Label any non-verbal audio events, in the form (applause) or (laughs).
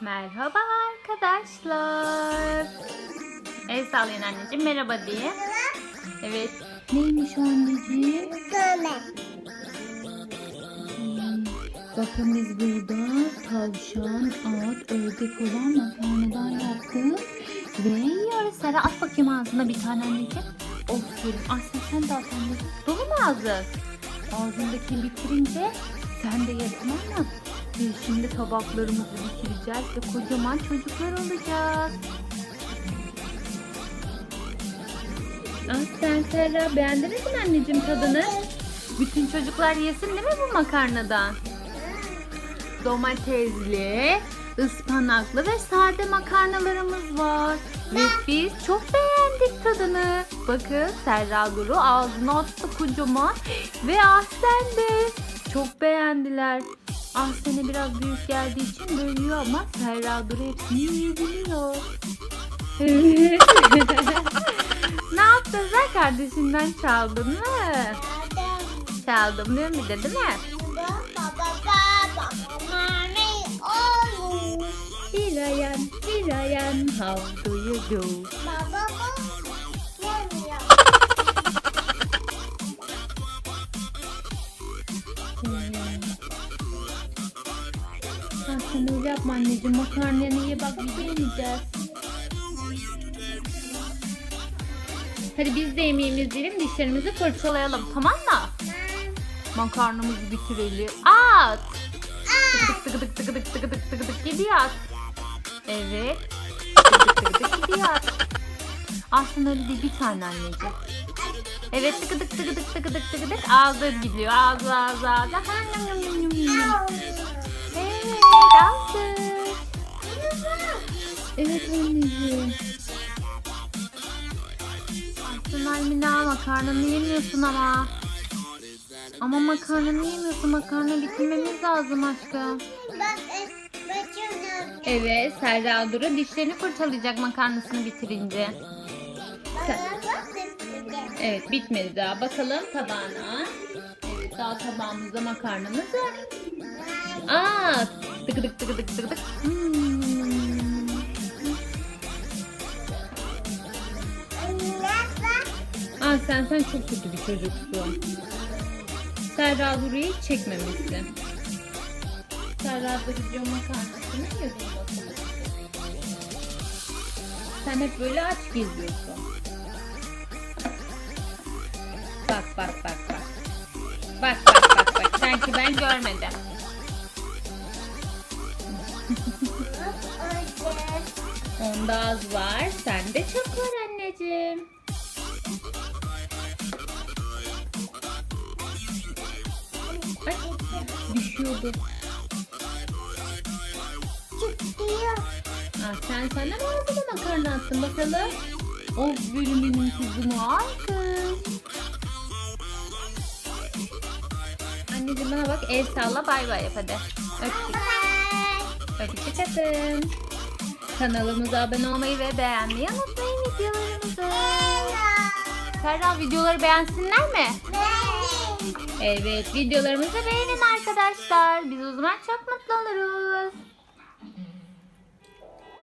Merhaba arkadaşlar. El sallayın anneciğim merhaba diye. Evet. Neymiş o anneciğim? Göme. Hmm, Bakın biz burada tavşan, at, ördek olan makarnadan yaptık. Ve yiyoruz. Sera at bakayım ağzına bir tane anneciğim. Aferin. Aslı sen de at anneciğim. Dolu mu ağzın? Ağzındakini bitirince sen de ye tamam mı? Şimdi tabaklarımızı bitireceğiz ve kocaman çocuklar olacağız. Ah sen Serra beğendiniz mi anneciğim tadını? Bütün çocuklar yesin değil mi bu makarnadan? Domatesli, ıspanaklı ve sade makarnalarımız var. Ve biz çok beğendik tadını. Bakın Serra Duru ağzına attı kocaman. (gasps) Ve Ahsen de çok beğendiler. Ahsen'e biraz büyük geldiği için bölüyor ama Serra Duru hepsini yiyebiliyor. (laughs) Ne yaptın sen kardeşinden çaldın mı? Çaldım değil mi bir de değil mi? Hirayan, Hirayan, how do you do? (laughs) Baba yapma anneciğim. Makarnanı ye bak biz yemeyeceğiz. Hadi biz de yemeğimizi yiyelim dişlerimizi fırçalayalım tamam mı? Makarnamızı bitirelim. At! Tıkıdık tıkıdık tıkıdık tıkıdık tıkıdık gidiyor at. Evet. Tıkıdık tıkıdık gidiyor at. Aslında öyle değil bir tane anneciğim. Evet tıkıdık tıkıdık tıkıdık tıkıdık ağzı gidiyor. Ağzı ağzı ağzı. Yum. Evet anneciğim. Aslında Almina makarnanı yemiyorsun ama. Ama makarnanı yemiyorsun. Makarna bitirmemiz lazım aşkım. Evet Serra Duru dişlerini fırçalayacak makarnasını bitirince. Evet bitmedi daha. Bakalım tabağına. Evet daha tabağımızda makarnamız var. Aa, tıkıdık tıkıdık tıkıdık. Hmm. Anne bak. Aa, sen sen çok kötü bir çocuksun. Serra Duru'yu hiç çekmemişsin. Serra Duru'cu makarnasını yiyordun bakalım. Sen hep böyle aç geziyorsun. Bak bak bak bak. Bak bak bak bak. Sanki ben görmedim. Onda az var. Sende çok var anneciğim. Ay düşüyordu. Çıkıyor. Ah, sen sana mı ağzına makarna attın bakalım? Of benim benim kızım alkış. Anneciğim bana bak el salla bay bay yap hadi. Öptük. Atın. Kanalımıza abone olmayı ve beğenmeyi unutmayın videolarımızı. Serra videoları beğensinler mi? Benim. Evet videolarımızı beğenin arkadaşlar. Biz o zaman çok mutlu oluruz.